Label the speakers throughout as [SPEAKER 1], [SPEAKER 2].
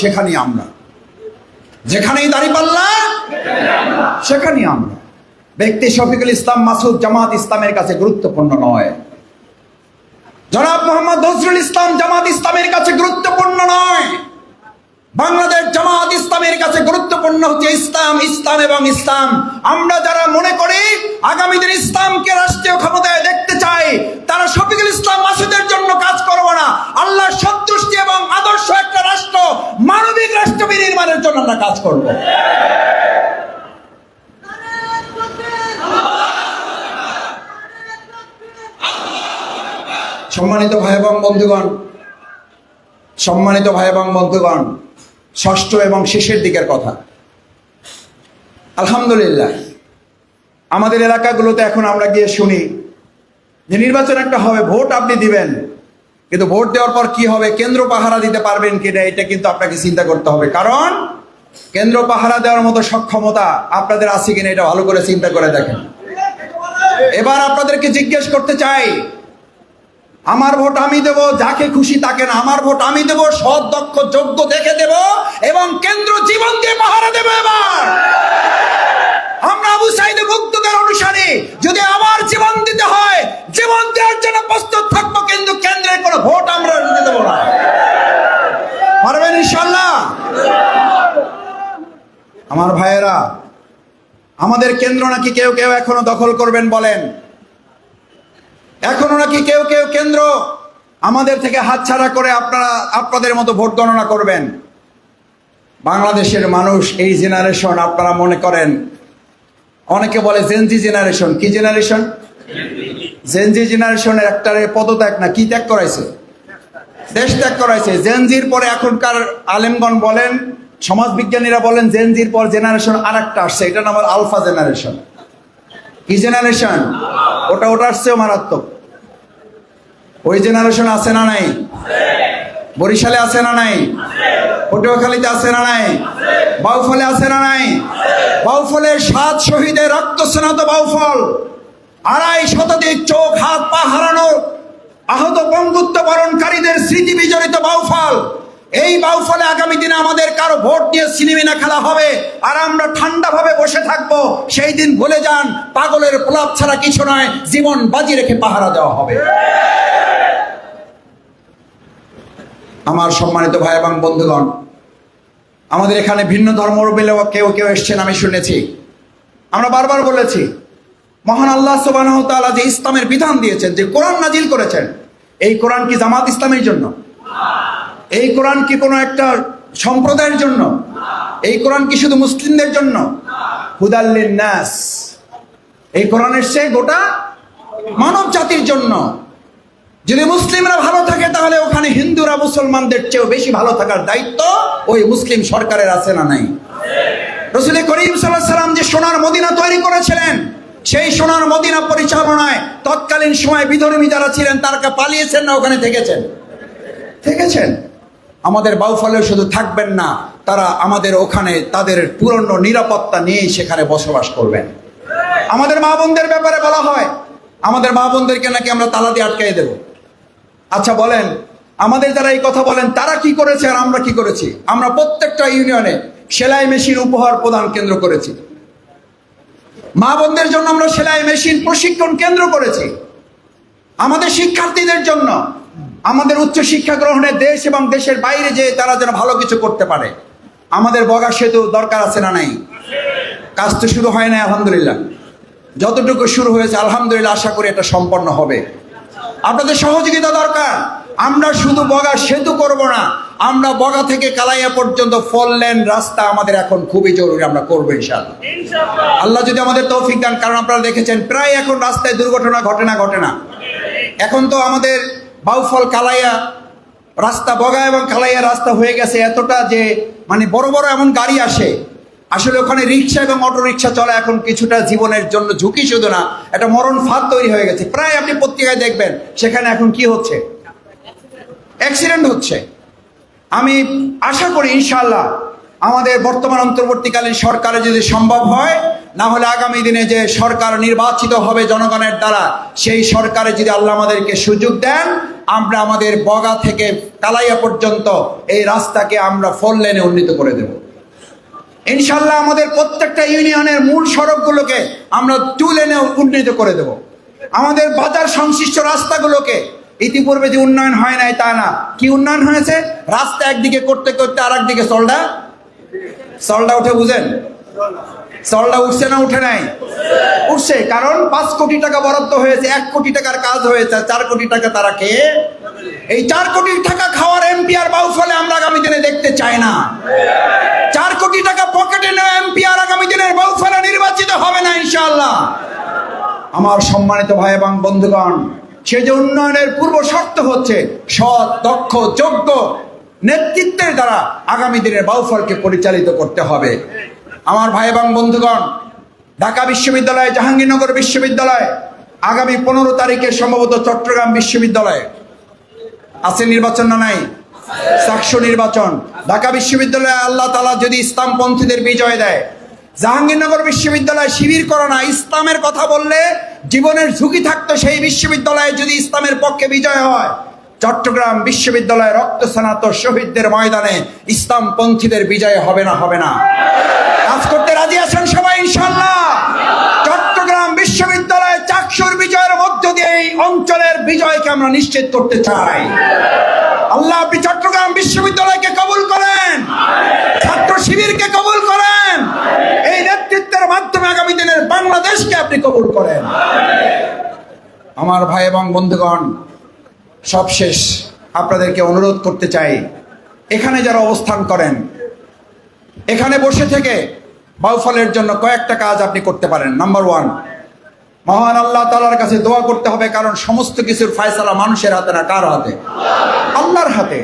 [SPEAKER 1] সেখানেই আমরা। যেখানেই দাড়িপাল্লা সেখানেই আমরা। ব্যক্তি শফিকুল ইসলাম মাসুদ জামাত ইসলামের কাছে গুরুত্বপূর্ণ নয়। জনাব মোহাম্মদ নজরুল ইসলাম জামাত ইসলামের কাছে গুরুত্বপূর্ণ নয়। বাংলাদেশ জামাত ইসলামের কাছে গুরুত্বপূর্ণ হচ্ছে ইসলাম ইসলাম এবং ইসলাম। আমরা যারা মনে করি, আগামী দিন ইসলামকে রাষ্ট্রীয় ক্ষমতায় মানবিক রাষ্ট্র বিনির্মাণের জন্য আমরা কাজ করব। সম্মানিত ভাই এবং বন্ধুগণ, সম্মানিত ভাই এবং বন্ধুগণ, ষষ্ঠ এবং শেষের দিকের কথা। আলহামদুলিল্লাহ, আমাদের এলাকাগুলোতে এখন আমরা গিয়ে শুনি যে নির্বাচন একটা হবে, ভোট আপনি দিবেন। কিন্তু ভোট দেওয়ার পর কি হবে? কেন্দ্র পাহারা দিতে পারবেন কিনা এটা কিন্তু আপনাকে চিন্তা করতে হবে। কারণ কেন্দ্র পাহারা দেওয়ার মতো সক্ষমতা আপনাদের আছে কিনা এটা ভালো করে চিন্তা করে দেখেন। এবার আপনাদেরকে জিজ্ঞেস করতে চাই, আমার ভোট আমি দেব, যাকে খুশি তাকে না। আমার ভোট আমি দেব, সৎ, দক্ষ, যোগ্য দেখে দেব এবং কেন্দ্র জীবন দিয়ে পাহারা দেব এবার। আমার ভাইয়েরা, আমাদের কেন্দ্র নাকি কেউ কেউ এখনও দখল করবেন বলেন? এখনও নাকি কেউ কেউ কেন্দ্র আমাদের থেকে হাতছাড়া করে আপনারা, আপনাদের মতো ভোট গণনা করবেন? বাংলাদেশের মানুষ এই জেনারেশন আপনারা মনে করেন? অনেকে বলে জেনজি জেনারেশন কি জেনারেশন জেনজি জেনারেশনের একটা পদত্যাগ না, কি ত্যাগ করাইছে? দেশ ত্যাগ করাইছে। জেনজির পরে এখনকার আলেমগণ বলেন সমাজবিজ্ঞানীরা বলেন জেনজির পর জেনারেশন আর একটা আসছে, এটা নাম আলফা জেনারেশন কি জেনারেশন ওটা ওটা চেয়েও মারাত্মক। ওই জেনারেশন আছে না নাই? বরিশালে আছে না নাই? পটুয়াখালীতে আছে না নাই? বাউফলে আছে না নাই? বাউফলের সাত শহীদের রক্ত স্নাত বাউফল। আড়াই শতাধিক চোখ, হাত, পা হারানো আহত বঙ্গুত্ব বরণকারীদের স্মৃতি বিজড়িত বাউফল। এই বাউফলে আগামী দিনে আমাদের কারও ভোট নিয়ে সিনেমিনা খেলা হবে, আর আমরা ঠান্ডা ভাবে বসে থাকব, সেই দিন ভুলে যান, পাগলের প্রলাপ ছাড়া কিছু নয়, জীবন বাজি রেখে পাহারা দেওয়া হবে। আমার সম্মানিত ভাই এবং বন্ধুগণ, আমাদের এখানে ভিন্ন ধর্ম ধর্মরূপেও কেউ কেউ এসছেন, আমি শুনেছি। আমরা বারবার বলেছি, মহান আল্লাহ সুবাহ তাআলা যে ইসলামের বিধান দিয়েছেন, যে কোরআন নাজিল করেছেন, এই কোরআন কি জামাত ইসলামের জন্য? এই কোরআন কি কোনো একটা সম্প্রদায়ের জন্য? এই কোরআন কি শুধু মুসলিমদের জন্য? হুদাল্লিন নাস এই কোরআন এসছে গোটা মানব জাতির জন্য। যদি মুসলিমরা ভালো থাকে, তাহলে ওখানে হিন্দুরা মুসলমানদের চেয়েও বেশি ভালো থাকার দায়িত্ব ওই মুসলিম সরকারের আছে না নাই? রসুল করিম সাল্লাহ সাল্লাম যে সোনার মদিনা তৈরি করেছিলেন, সেই সোনার মদিনা পরিচালনায় তৎকালীন সময় বিধর্মী যারা ছিলেন তারা পালিয়েছেন না, ওখানে থেকেছেন? থেকেছেন। আমাদের বাউফলে শুধু থাকবেন না, তারা আমাদের ওখানে তাদের পুরনো নিরাপত্তা নিয়েই সেখানে বসবাস করবেন। আমাদের মা বোনদের ব্যাপারে বলা হয়, আমাদের মা বোনদেরকে নাকি আমরা তালা দিয়ে আটকাই দেব। আচ্ছা বলেন, আমাদের যারা এই কথা বলেন, তারা কি করেছে আর আমরা কি করেছি? আমরা প্রত্যেকটা ইউনিয়নে সেলাই মেশিন উপহার প্রদান কেন্দ্র করেছি। মা বোনদের জন্য আমরা সেলাই মেশিন প্রশিক্ষণ কেন্দ্র করেছি। আমাদের শিক্ষার্থীদের জন্য আমাদের উচ্চ শিক্ষা গ্রহণে দেশ এবং দেশের বাইরে যে তারা যেন ভালো কিছু করতে পারে, আমাদের বগা সেতু দরকার আছে না নাই? কাজ তো শুরু হয় না আলহামদুলিল্লাহ। যতটুকু শুরু হয়েছে, আলহামদুলিল্লাহ, আশা করি এটা সম্পন্ন হবে। আপনাদের সহযোগিতা দরকার। আমরা শুধু বগা সেতু করব না, আমরা বগা থেকে কালাইয়া পর্যন্ত ফল, লেন, রাস্তা আমাদের এখন খুবই জরুরি, আমরা করব ইনশাআল্লাহ। আল্লাহ যদি আমাদের তৌফিক দান, কারণ আপনারা দেখেছেন, প্রায় এখন রাস্তায় দুর্ঘটনা ঘটে না ঘটে না। এখন তো আমাদের বাউফল কালাইয়া, রাস্তা বগা এবং কালাইয়া রাস্তা হয়ে গেছে এতটা যে মানে বড় বড় এমন গাড়ি আসে। আসলে ওখানে রিক্সা এবং অটো রিক্সা চলা এখন কিছুটা জীবনের জন্য ঝুঁকি শুধু না, একটা মরণ ফাঁদ তৈরি হয়ে গেছে। প্রায় আপনি পত্রিকায় দেখবেন, সেখানে এখন কি হচ্ছে? অ্যাক্সিডেন্ট হচ্ছে। আমি আশা করি ইনশাল্লাহ আমাদের বর্তমান অন্তর্বর্তীকালীন সরকারে যদি সম্ভব হয় না হলে আগামী দিনে যে সরকার নির্বাচিত হবে জনগণের দ্বারা, সেই সরকারে যদি আল্লাহ আমাদেরকে সুযোগ দেন, আমরা আমাদের বগা থেকে কালাইয়া পর্যন্ত এই রাস্তাকে আমরা ফোর লেনে উন্নীত করে দেব। ইনশাল্লাহ আমাদের প্রত্যেকটা ইউনিয়নের মূল সড়কগুলোকে আমরা টু লেনে উন্নীত করে দেব। আমাদের বাজার সংশ্লিষ্ট রাস্তাগুলোকে ইতিপূর্বে যে উন্নয়ন হয় নাই তা না। কি উন্নয়ন হয়েছে? রাস্তা একদিকে করতে করতে আর একদিকে সলডা সলডা উঠে বুঝেন? সলডা উঠছে না, উঠে নাই। উঠছে, কারণ পাঁচ কোটি টাকা বরাদ্দ হয়েছে, এক কোটি টাকার কাজ হয়েছে চার কোটি টাকা তারা খেয়ে এই চার কোটি টাকা খাওয়ার এমপি আর বাউফলে আমরা আগামী দিনে দেখতে চাই না। চার কোটি টাকা পকেটে নেওয়া এমপি আর আগামী দিনের বাউফলে নির্বাচিত হবে না ইনশাল্লাহ আমার সম্মানিত ভাই এবং বন্ধুগণ সে যে উন্নয়নের পূর্ব শর্ত হচ্ছে সৎ, দক্ষ, যোগ্য নেতৃত্বের দ্বারা আগামী দিনের বাউফলকে পরিচালিত করতে হবে। আমার ভাই এবং বন্ধুগণ, ঢাকা বিশ্ববিদ্যালয়, জাহাঙ্গীরনগর বিশ্ববিদ্যালয় আগামী পনেরো তারিখে সম্ভবত চট্টগ্রাম বিশ্ববিদ্যালয়ে আছে নির্বাচন না নাই? সাকশো নির্বাচন। ঢাকা বিশ্ববিদ্যালয়ে আল্লাহ তালা যদি ইসলামপন্থীদের বিজয় দেয়, জাহাঙ্গীরনগর বিশ্ববিদ্যালয় শিবির করো না, ইসলামের কথা বললে জীবনের ঝুঁকি থাকতো সেই বিশ্ববিদ্যালয়ে যদি ইসলামের পক্ষে বিজয় হয়, চট্টগ্রাম বিশ্ববিদ্যালয়ে রক্ত স্নাত শহীদদের ময়দানে ইসলামপন্থীদের বিজয় হবে না হবে না। কাজ করতে রাজি আছেন সবাই ইনশাল্লাহ চট্টগ্রাম বিশ্ববিদ্যালয়ে চাকসুর বিজয়ের মধ্য দিয়ে এই অঞ্চলের বিজয়কে আমরা নিশ্চিত করতে চাই। আল্লাহ আপনি চট্টগ্রাম বিশ্ববিদ্যালয়কে কবুল করেন। ছাত্র শিবিরকে কবুল করেন। এই নেতৃত্বের মাধ্যমে আগামী দিনের বাংলাদেশকে আপনি কবুল করেন। আমার ভাই এবং বন্ধুগণ, সবশেষ আপনাদেরকে অনুরোধ করতে চাই, এখানে যারা অবস্থান করেন, এখানে বসে থেকে বাউফলের জন্য কয়েকটা কাজ আপনি করতে পারেন। নাম্বার ওয়ান মহান আল্লাহ তালার কাছে দোয়া করতে হবে, কারণ সমস্ত কিছুর ফায়সালা মানুষের হাতে না, কার হাতে? আল্লাহর হাতে।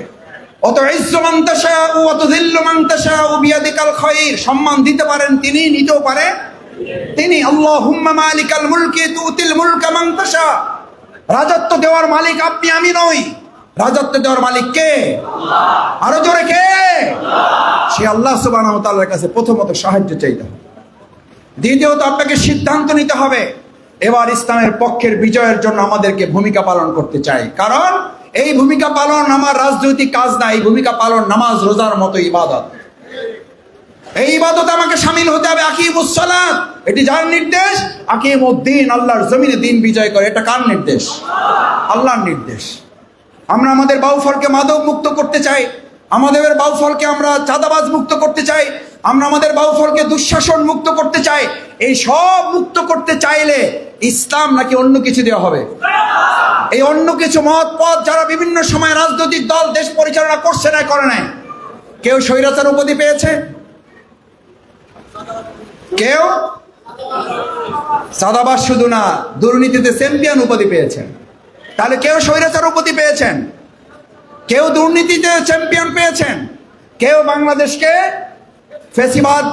[SPEAKER 1] অত মান মান সম্মান দিতে পারেন, তিনি নিতেও পারে। তিনি মালিকাল মুলকি তুতিল মুলকা মান রাজত্ব দেওয়ার মালিক আপনি, আমি নই। রাজত্ব দেওয়ার মালিক কে? আরও জোরে কে? সে আল্লাহ তাআলার কাছে প্রথমত সাহায্য চাইতে হবে দ্বিতীয়ত আপনাকে সিদ্ধান্ত নিতে হবে এবার ইসলামের পক্ষের বিজয়ের জন্য আমাদেরকে ভূমিকা পালন করতে চাই। কারণ এই ভূমিকা পালন আমার রাজনৈতিক কাজ না এই ভূমিকা পালন নামাজ রোজার মতো ইবাদত। এই ইবাদত আমাকে সামিল হতে হবে আকিম উসালাত এটি যার নির্দেশ? আকিম উদ্দিন আল্লাহর জমিনে দিন বিজয় করে। এটা কার নির্দেশ? আল্লাহর নির্দেশ। আমরা আমাদের বাউফলকে মাদক মুক্ত করতে চাই। আমাদের বাউফলকে আমরা চাঁদাবাজ মুক্ত করতে চাই। আমরা আমাদের বাউফলকে দুঃশাসন মুক্ত করতে চাই। এই সব মুক্ত করতে চাইলে ইসলাম নাকি অন্য কিছু দেওয়া হবে? এই অন্য কিছু মত পথ যারা বিভিন্ন সময় রাজনৈতিক দল, দেশ পরিচালনা করছে না, করে নাই। কেউ স্বৈরাচার উপাধি পেয়েছে? কেউ? সাদাবাস শুধু না, দুর্নীতিতে চ্যাম্পিয়ন উপাধি পেয়েছেন তাহলে কেউ স্বৈরাচার উপাধি পেয়েছেন? কেউ দুর্নীতিতে চ্যাম্পিয়ন পেয়েছেন? কেউ বাংলাদেশকে ফেসিবাদ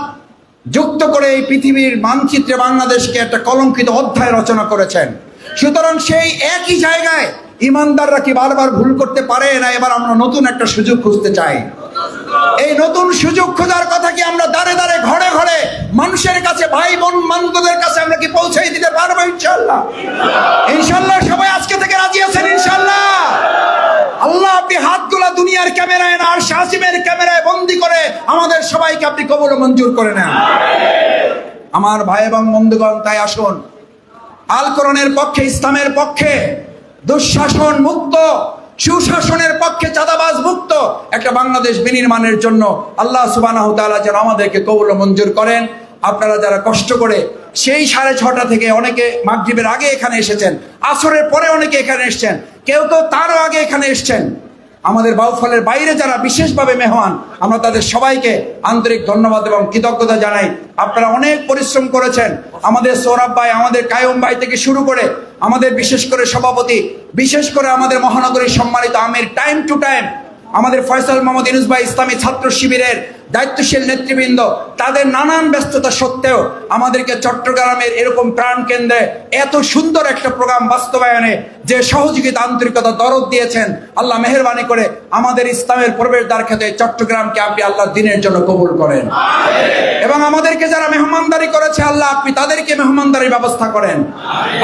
[SPEAKER 1] যুক্ত করে এই পৃথিবীর মানচিত্রে বাংলাদেশকে একটা কলঙ্কিত অধ্যায় রচনা করেছেন। সুতরাং সেই একই জায়গায় ইমানদাররা কি বারবার ভুল করতে পারে না? এবার আমরা নতুন একটা সুযোগ খুঁজতে চাই। এই নতুন সুযোগ খোঁজার কথা কি আমরা দাঁড়ে দাঁড়ে ঘরে ঘরে মানুষের কাছে ভাই বোন বান্ধবের কাছে আমরা কি পৌঁছে দিতে পারব ইনশাল্লাহ ইনশাল্লাহ সবাই আজকে থেকে রাজি আছেন ইনশাল্লাহ আল্লাহ আপনি হাতগুলা দুনিয়ার ক্যামেরায় না আর শাসিমের ক্যামেরায় বন্দি করে আমাদের সবাইকে আপনি কবল মঞ্জুর করে নেন। আমার ভাই এবং বন্ধুগণ, তাই আসুন। আল কোরআনের পক্ষে, ইসলামের পক্ষে দুঃশাসন মুক্ত সুশাসনের পক্ষে চাঁদাবাজ মুক্ত। একটা বাংলাদেশ বিনির্মাণের জন্য আল্লাহ সুবানাহ তালা যেন আমাদেরকে কবল মঞ্জুর করেন। আপনারা যারা কষ্ট করে সেই সাড়ে ছটা থেকে অনেকে মাগরীবের আগে এখানে এসেছেন, আসরের পরে অনেকে এখানে এসছেন, কেউ কেউ তারও আগে এখানে এসেছেন। আমাদের বাউফলের বাইরে যারা বিশেষভাবে মেহমান, আমরা তাদের সবাইকে আন্তরিক ধন্যবাদ এবং কৃতজ্ঞতা জানাই। আপনারা অনেক পরিশ্রম করেছেন। আমাদের সৌরভ ভাই, আমাদের কায়ম ভাই থেকে শুরু করে আমাদের বিশেষ করে সভাপতি, বিশেষ করে আমাদের মহানগরী সম্মানিত আমির টাইম টু টাইম আমাদের ফয়সাল মোহাম্মদ ইনুস ভাই ইসলামী ছাত্র শিবিরের দায়িত্বশীল নেতৃবৃন্দ, তাদের নানান ব্যস্ততা সত্ত্বেও আমাদেরকে চট্টগ্রামের এরকম প্রাণ কেন্দ্রে এত সুন্দর একটা প্রোগ্রাম বাস্তবায়নে যে সহযোগিতা আন্তরিকতা দরদ দিয়েছেন, আল্লাহ মেহরবানি করে আমাদের ইসলামের প্রবেশ দ্বার খেতে চট্টগ্রামকে আপনি আল্লাহ দিনের জন্য কবুল করেন। এবং আমাদেরকে যারা মেহমান মেহমানদারি করেছে, আল্লাহ আপনি তাদেরকে মেহমানদারির ব্যবস্থা করেন।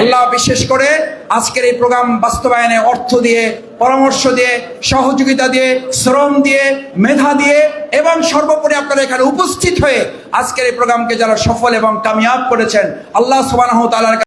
[SPEAKER 1] আল্লাহ বিশেষ করে আজকের এই প্রোগ্রাম বাস্তবায়নে অর্থ দিয়ে, পরামর্শ দিয়ে, সহযোগিতা দিয়ে, শ্রম দিয়ে, মেধা দিয়ে এবং সর্বোপরি আপনারা এখানে উপস্থিত হয়ে আজকের এই প্রোগ্রামকে যারা সফল এবং কামিয়াব করেছেন, আল্লাহ সুবাহ